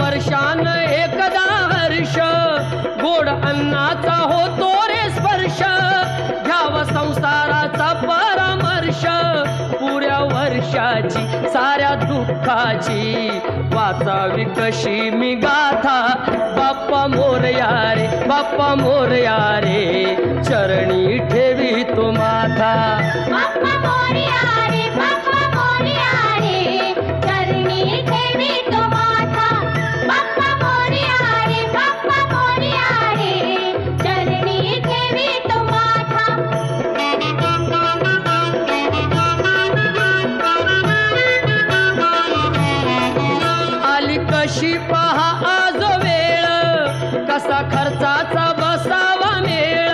वर्षान एकदा हर्ष. गोड अन्नाचा होतो वर्षाची साऱ्या दुःखाची. वाचावी कशी मी गाथा. बाप्पा मोरया रे बाप्पा मोरया रे. चरणी ठेवी तो माथा. पहा आज वेळ. कसा खर्चाचा बसावा मेळ.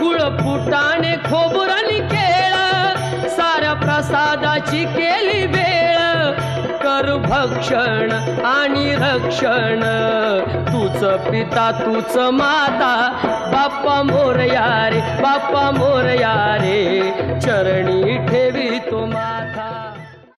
गुळ फुटाने खोबरणी केळ. साऱ्या प्रसादाची केली वेळ. कर भक्षण आणि रक्षण. तूच पिता तूच माता. बाप्पा मोरया रे बाप्पा मोरया रे. चरण